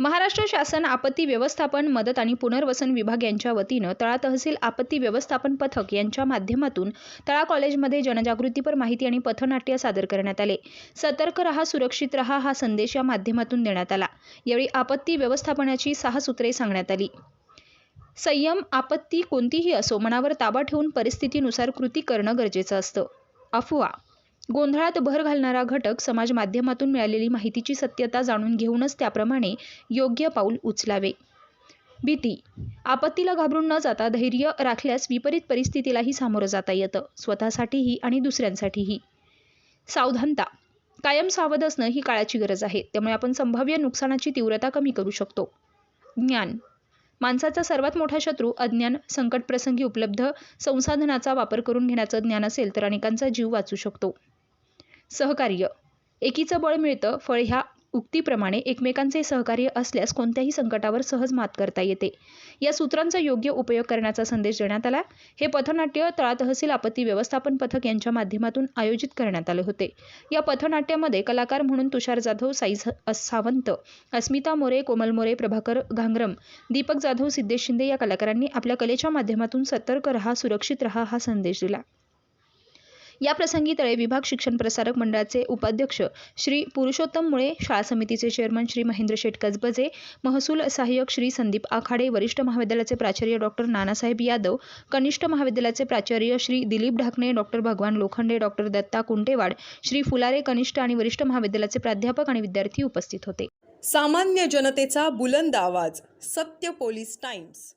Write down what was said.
महाराष्ट्र शासन आपत्ती व्यवस्थापन मदत आणि पुनर्वसन विभाग यांच्या वतीनं तळा तहसील आपत्ती व्यवस्थापन पथक यांच्या माध्यमातून तळा कॉलेजमध्ये जनजागृतीपर माहिती आणि पथनाट्य सादर करण्यात आले. सतर्क रहा सुरक्षित रहा हा संदेश या माध्यमातून देण्यात आला. यावेळी आपत्ती व्यवस्थापनाची सहा सूत्रे सांगण्यात आली. संयम आपत्ती कोणतीही असो मनावर ताबा ठेवून परिस्थितीनुसार कृती करणं गरजेचं असतं. अफवा गोंधळात भर घालणारा घटक समाज माध्यमातून मिळालेली माहितीची सत्यता जाणून घेऊनच त्याप्रमाणे योग्य पाऊल उचलावे. भीती आपत्तीला घाबरून न जाता धैर्य राखल्यास विपरीत परिस्थितीलाही सामोरं जाता येतं स्वतःसाठीही आणि दुसऱ्यांसाठीही. सावधानता कायम सावध असणं ही काळाची गरज आहे त्यामुळे आपण संभाव्य नुकसानाची तीव्रता कमी करू शकतो. ज्ञान माणसाचा सर्वात मोठा शत्रू अज्ञान संकटप्रसंगी उपलब्ध संसाधनाचा वापर करून घेण्याचं ज्ञान असेल तर अनेकांचा जीव वाचू शकतो. सहकार्य. एकीचं बळ मिळतं फळ ह्या उक्तीप्रमाणे एकमेकांचे सहकार्य असल्यास कोणत्याही संकटावर सहज मात करता येते. या सूत्रांचा योग्य उपयोग करण्याचा संदेश देण्यात आला. हे पथनाट्य तळा तहसील आपत्ती व्यवस्थापन पथक यांच्या माध्यमातून आयोजित करण्यात आले होते. या पथनाट्यामध्ये कलाकार म्हणून तुषार जाधव साई सावंत अस्मिता मोरे कोमल मोरे प्रभाकर घांगरम दीपक जाधव सिद्धेश शिंदे या कलाकारांनी आपल्या कलेच्या माध्यमातून सतर्क रहा सुरक्षित रहा हा संदेश दिला. या प्रसंगी तळे विभाग शिक्षण प्रसारक मंडळाचे उपाध्यक्ष श्री पुरुषोत्तम मुळे शाळा समितीचे चेअरमन श्री महेंद्र शेठ कसबजे महसूल सहाय्यक श्री संदीप आखाडे वरिष्ठ महाविद्यालयाचे प्राचार्य डॉक्टर नानासाहेब यादव कनिष्ठ महाविद्यालयाचे प्राचार्य श्री दिलीप ढाकणे डॉक्टर भगवान लोखंडे डॉक्टर दत्ता कुंटेवाड श्री फुलारे कनिष्ठ आणि वरिष्ठ महाविद्यालयाचे प्राध्यापक आणि विद्यार्थी उपस्थित होते. सामान्य जनतेचा बुलंद आवाज सत्य पोलीस टाइम्स.